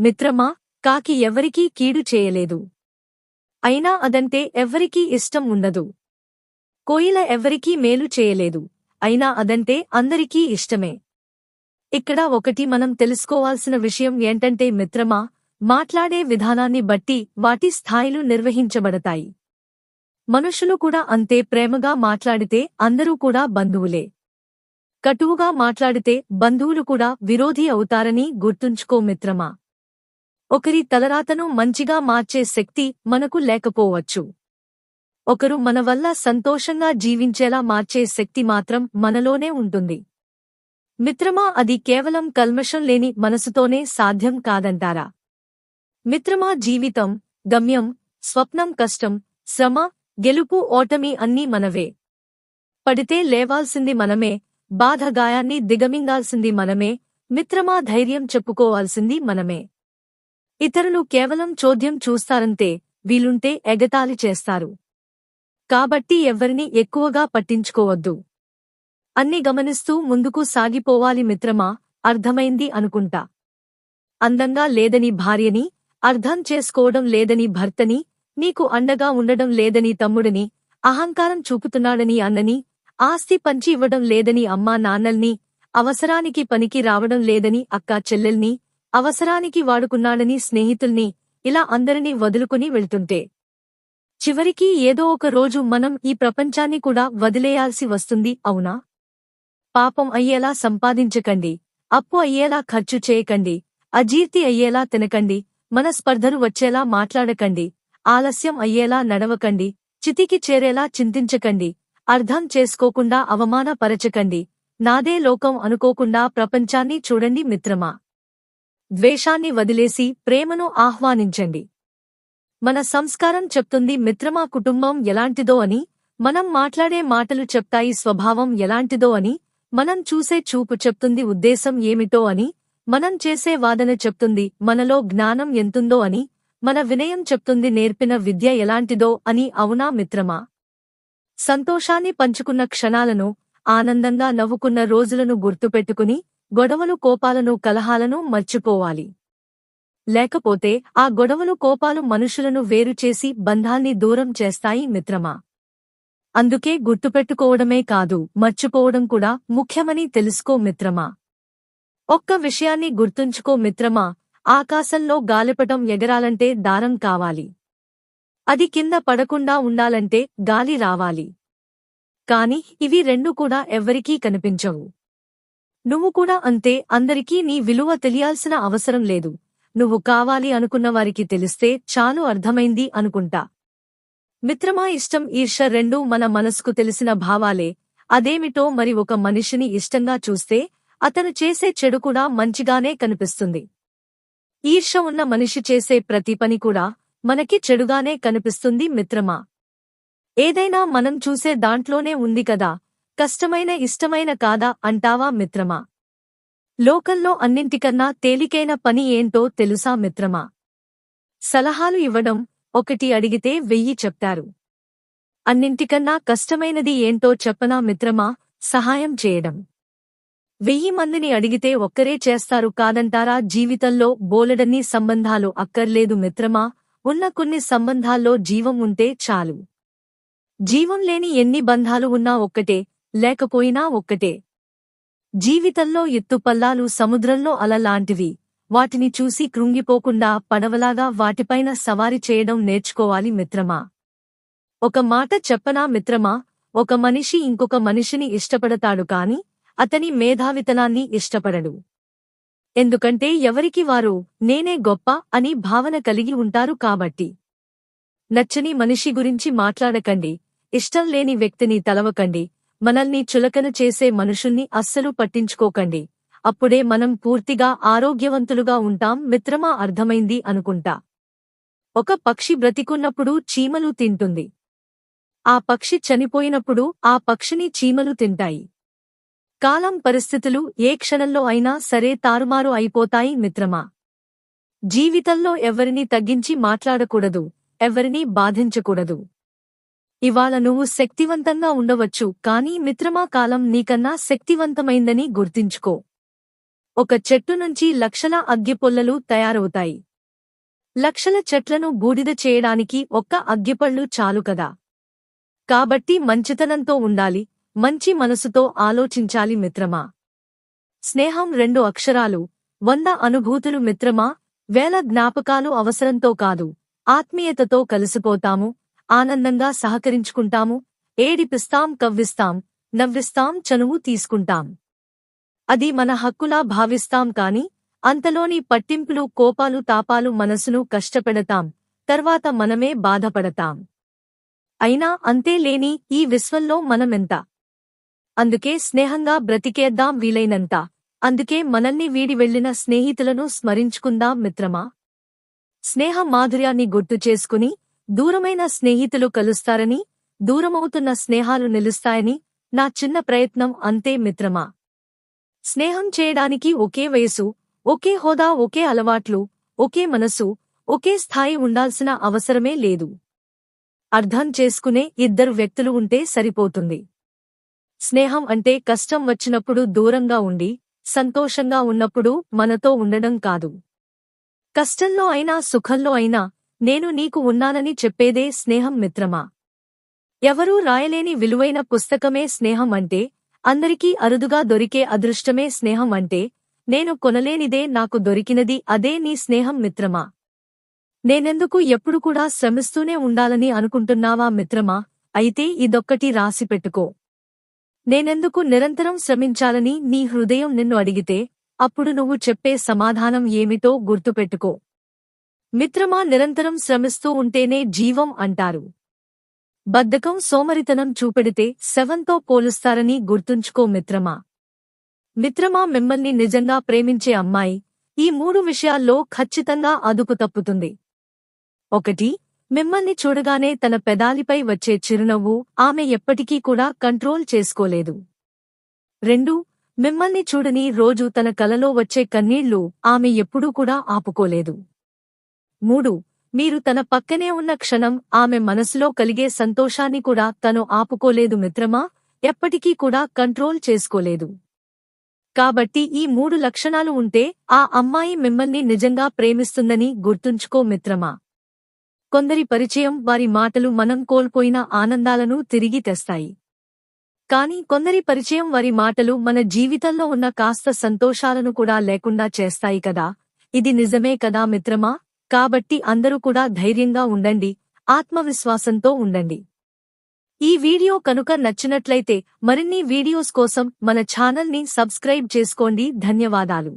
మిత్రమా కాకి ఎవరికీ కీడు చేయలేదు. అయినా అదంటే ఎవ్వరికీ ఇష్టం ఉండదు. కోయిల ఎవ్వరికీ మేలు చేయలేదు. అయినా అదంటే అందరికీ ఇష్టమే. ఇక్కడ ఒకటి మనం తెలుసుకోవాల్సిన విషయం ఏంటంటే మిత్రమా మాట్లాడే విధానాన్ని బట్టి వాటి స్థాయిలు నిర్వహించబడతాయి. మనుషులు కూడా అంతే ప్రేమగా మాట్లాడితే అందరూ కూడా బంధువులే. కటువుగా మాట్లాడితే బంధువులు కూడా విరోధి అవుతారని గుర్తుంచుకో మిత్రమా. ఒకరి తలరాతను మంచిగా మార్చే శక్తి మనకు లేకపోవచ్చు. ఒకరు మన వల్ల సంతోషంగా జీవించేలా మార్చే శక్తి మాత్రం మనలోనే ఉంటుంది. మిత్రమా అది కేవలం కల్మషం లేని మనసుతోనే సాధ్యం కాదంటారా? మిత్రమా జీవితం గమ్యం స్వప్నం కష్టం శ్రమ గెలుపు ఓటమి అన్నీ మనవే. పడితే లేవాల్సింది మనమే బాధ గాయాన్ని దిగమింగాల్సింది మనమే మిత్రమా ధైర్యం చెప్పుకోవాల్సింది మనమే. ఇతరులు కేవలం చోద్యం చూస్తారంతే వీలుంటే ఎగతాళి చేస్తారు. కాబట్టి ఎవ్వరిని ఎక్కువగా పట్టించుకోవద్దు. అన్ని గమనిస్తూ ముందుకు సాగిపోవాలి మిత్రమా అర్థమైంది అనుకుంటా. అందంగా లేదని భార్యని అర్థం చేసుకోవడం లేదని భర్తని నీకు అండగా ఉండడం లేదని తమ్ముడిని అహంకారం చూపుతున్నాడని అన్నని ఆస్తి పంచి ఇవ్వడం లేదని అమ్మా నాన్నల్ని అవసరానికి పనికి రావడం లేదని అక్కా చెల్లెల్ని అవసరానికి వాడుకున్నాడని స్నేహితుల్ని ఇలా అందరినీ వదులుకుని వెళ్తుంటే. చివరికి ఏదో ఒక రోజు మనం ఈ ప్రపంచాన్ని కూడా వదిలేయాల్సి వస్తుంది అవునా? పాపం అయ్యేలా సంపాదించకండి అప్పు అయ్యేలా ఖర్చు చేయకండి అజీర్తి అయ్యేలా తినకండి మనస్పర్ధలు వచ్చేలా మాట్లాడకండి ఆలస్యం అయ్యేలా నడవకండి చితికి చేరేలా చింతించకండి అర్థం చేసుకోకుండా అవమానపరచకండి నాదే లోకం అనుకోకుండా ప్రపంచాన్ని చూడండి మిత్రమా? ద్వేషాన్ని వదిలేసి ప్రేమను ఆహ్వానించండి. మన సంస్కారం చెప్తుంది మిత్రమా కుటుంబం ఎలాంటిదో అని మనం మాట్లాడే మాటలు చెప్తాయి స్వభావం ఎలాంటిదో అని మనం చూసే చూపు చెప్తుంది ఉద్దేశం ఏమిటో అని మనం చేసే వాదన చెప్తుంది మనలో జ్ఞానం ఎంతుందో అని మన వినయం చెప్తుంది నేర్పిన విద్య ఎలాంటిదో అని అవునా మిత్రమా? సంతోషాన్ని పంచుకున్న క్షణాలను ఆనందంగా నవ్వుకున్న రోజులను గుర్తుపెట్టుకుని గొడవలు కోపాలను కలహాలను మర్చిపోవాలి. లేకపోతే ఆ గొడవలు కోపాలు మనుషులను వేరుచేసి బంధాన్ని దూరం చేస్తాయి మిత్రమా? అందుకే గుర్తుపెట్టుకోవడమే కాదు మర్చిపోవడం కూడా ముఖ్యమని తెలుసుకో మిత్రమా? ఒక్క విషయాన్ని గుర్తుంచుకో మిత్రమా ఆకాశంలో గాలిపటం ఎగరాలంటే దారం కావాలి. అది కింద పడకుండా ఉండాలంటే గాలి రావాలి. కాని ఇవి రెండు కూడా ఎవ్వరికీ కనిపించవు. నువ్వు కూడా అంతే అందరికీ నీ విలువ తెలియాల్సిన అవసరం లేదు. నువ్వు కావాలి అనుకున్న వారికి తెలిస్తే చాలు అర్థమైంది అనుకుంటా. మిత్రమా ఇష్టం ఈర్ష రెండూ మన మనసుకు తెలిసిన భావాలే. అదేమిటో మరి ఒక మనిషిని ఇష్టంగా చూస్తే అతను చేసే చెడు కూడా మంచిగానే కనిపిస్తుంది. ఈర్ష ఉన్న మనిషి చేసే ప్రతి పని కూడా మనకి చెడుగానే కనిపిస్తుంది మిత్రమా. ఏదైనా మనం చూసే దాంట్లోనే ఉంది కదా కష్టమైన ఇష్టమైన కాదా అంటావా మిత్రమా? లోకల్లో అన్నింటికన్నా తేలికైన పని ఏంటో తెలుసా మిత్రమా? సలహాలు ఇవ్వడం ఒకటి అడిగితే వెయ్యి చెప్తారు. అన్నింటికన్నా కష్టమైనది ఏంటో చెప్పనా మిత్రమా? సహాయం చేయడం. వెయ్యి మందిని అడిగితే ఒక్కరే చేస్తారు కాదంటారా? జీవితంలో బోలెడన్ని సంబంధాలు అక్కర్లేదు మిత్రమా? ఉన్న కొన్ని సంబంధాల్లో జీవం ఉంటే చాలు. జీవం లేని ఎన్ని బంధాలు ఉన్నా ఒక్కటే లేకపోయినా ఒక్కటే. జీవితంలో ఎత్తుపల్లాలు సముద్రంలో అలలాంటివి. వాటిని చూసి కృంగిపోకుండా పడవలాగా వాటిపైన సవారి చేయడం నేర్చుకోవాలి మిత్రమా? ఒక మాట చెప్పనా మిత్రమా? ఒక మనిషి ఇంకొక మనిషిని ఇష్టపడతాడు కాని అతని మేధావితనాన్ని ఇష్టపడడు. ఎందుకంటే ఎవరికి వారు నేనే గొప్ప అని భావన కలిగి ఉంటారు కాబట్టి. నచ్చని మనిషి గురించి మాట్లాడకండి. ఇష్టం లేని వ్యక్తిని తలవకండి. మనల్ని చులకన చేసే మనుషుల్ని అస్సలు పట్టించుకోకండి. అప్పుడే మనం పూర్తిగా ఆరోగ్యవంతులుగా ఉంటాం మిత్రమా అర్థమైంది అనుకుంటా. ఒక పక్షి బ్రతికున్నప్పుడు చీమలు తింటుంది. ఆ పక్షి చనిపోయినప్పుడు ఆ పక్షిని చీమలు తింటాయి. కాలం పరిస్థితులు ఏ క్షణంలో అయినా సరే తారుమారు అయిపోతాయి మిత్రమా. జీవితంలో ఎవరినీ తగ్గించి మాట్లాడకూడదు ఎవరినీ బాధించకూడదు. ఇవాళ నువ్వు శక్తివంతంగా ఉండవచ్చు కానీ మిత్రమా కాలం నీకన్నా శక్తివంతమైందని గుర్తించుకో. ఒక చెట్టు నుంచి లక్షల అగ్గిపొల్లలు తయారవుతాయి. లక్షల చెట్లను బూడిద చేయడానికి ఒక్క అగ్గిపళ్ళు చాలు కదా. కాబట్టి మంచితనంతో ఉండాలి మంచి మనసుతో ఆలోచించాలి మిత్రమా. స్నేహం రెండు అక్షరాలు వంద అనుభూతులు మిత్రమా వేల జ్ఞాపకాలు అవసరంతో కాదు ఆత్మీయతతో కలిసిపోతాము ఆనందంగా సహకరించుకుంటాము. ఏడిపిస్తాం కవ్విస్తాం నవ్విస్తాం చనువు తీసుకుంటాం. అది మన హక్కులా భావిస్తాం కాని అంతలోని పట్టింపులు కోపాలు తాపాలు మనసును కష్టపెడతాం. తర్వాత మనమే బాధపడతాం. అయినా అంతే లేని ఈ విశ్వంలో మనమెంత? అందుకే స్నేహంగా బ్రతికేద్దాం వీలైనంత. అందుకే మనల్ని వీడి వెళ్ళిన స్నేహితులను స్మరించుకుందాం మిత్రమా? స్నేహ మాధుర్యాన్ని గుర్తు చేసుకుని దూరమైన స్నేహితులు కలుస్తారని దూరమవుతున్న స్నేహాలు నిలుస్తాయని నా చిన్న ప్రయత్నం అంతే మిత్రమా? స్నేహం చేయడానికి ఒకే వయసు ఒకే హోదా ఒకే అలవాట్లు ఒకే మనసు ఒకే స్థాయి ఉండాల్సిన అవసరమే లేదు. అర్థం చేసుకునే ఇద్దరు వ్యక్తులు ఉంటే సరిపోతుంది. స్నేహం అంటే కష్టం వచ్చినప్పుడు దూరంగా ఉండి సంతోషంగా ఉన్నప్పుడు మనతో ఉండడం కాదు. కష్టంలో అయినా సుఖంలో అయినా నేను నీకు ఉన్నానని చెప్పేదే స్నేహం మిత్రమా? ఎవరూ రాయలేని విలువైన పుస్తకమే స్నేహం అంటే అందరికీ అరుదుగా దొరికే అదృష్టమే స్నేహం అంటే నేను కొనలేనిదే నాకు దొరికినది అదే నీ స్నేహం మిత్రమా? నేనెందుకు ఎప్పుడు కూడా శ్రమిస్తూనే ఉండాలని అనుకుంటున్నావా మిత్రమా? అయితే ఇదొక్కటి రాసిపెట్టుకో. నేనెందుకు నిరంతరం శ్రమించాలని నీ హృదయం నిన్ను అడిగితే అప్పుడు నువ్వు చెప్పే సమాధానం ఏమిటో గుర్తుపెట్టుకో. మిత్రమా నిరంతరం శ్రమిస్తూ ఉంటేనే జీవం అంటారు. బద్ధకం సోమరితనం చూపెడితే శవంతో పోలుస్తారని గుర్తుంచుకో మిత్రమా. మిత్రమా మిమ్మల్ని నిజంగా ప్రేమించే అమ్మాయి. ఈ మూడు విషయాల్లో ఖచ్చితంగా అదుపు తప్పుతుంది. ఒకటి మిమ్మల్ని చూడగానే తన పెదాలిపై వచ్చే చిరునవ్వు ఆమె ఎప్పటికీ కూడా కంట్రోల్ చేసుకోలేదు. రెండు మిమ్మల్ని చూడని రోజు తన కలలో వచ్చే కన్నీళ్ళు ఆమె ఎప్పుడూ కూడా ఆపుకోలేదు. మూడు మీరు తన పక్కనే ఉన్న క్షణం ఆమె మనసులో కలిగే సంతోషాన్ని కూడా తను ఆపుకోలేదు మిత్రమా? ఎప్పటికీ కూడా కంట్రోల్ చేసుకోలేదు. కాబట్టి ఈ మూడు లక్షణాలు ఉంటే ఆ అమ్మాయి మిమ్మల్ని నిజంగా ప్రేమిస్తుందని గుర్తుంచుకో మిత్రమా? కొందరి పరిచయం వారి మాటలు మనం కోల్పోయిన ఆనందాలను తిరిగి తెస్తాయి. కాని కొందరి పరిచయం వారి మాటలు మన జీవితంలో ఉన్న కాస్త సంతోషాలను కూడా లేకుండా చేస్తాయి కదా? ఇది నిజమే కదా మిత్రమా? కాబట్టి అందరూ కూడా ధైర్యంగా ఉండండి ఆత్మవిశ్వాసంతో ఉండండి. ఈ వీడియో కనుక నచ్చినట్లయితే మరిన్ని వీడియోస్ కోసం మన ఛానల్ని సబ్స్క్రైబ్ చేసుకోండి. ధన్యవాదాలు.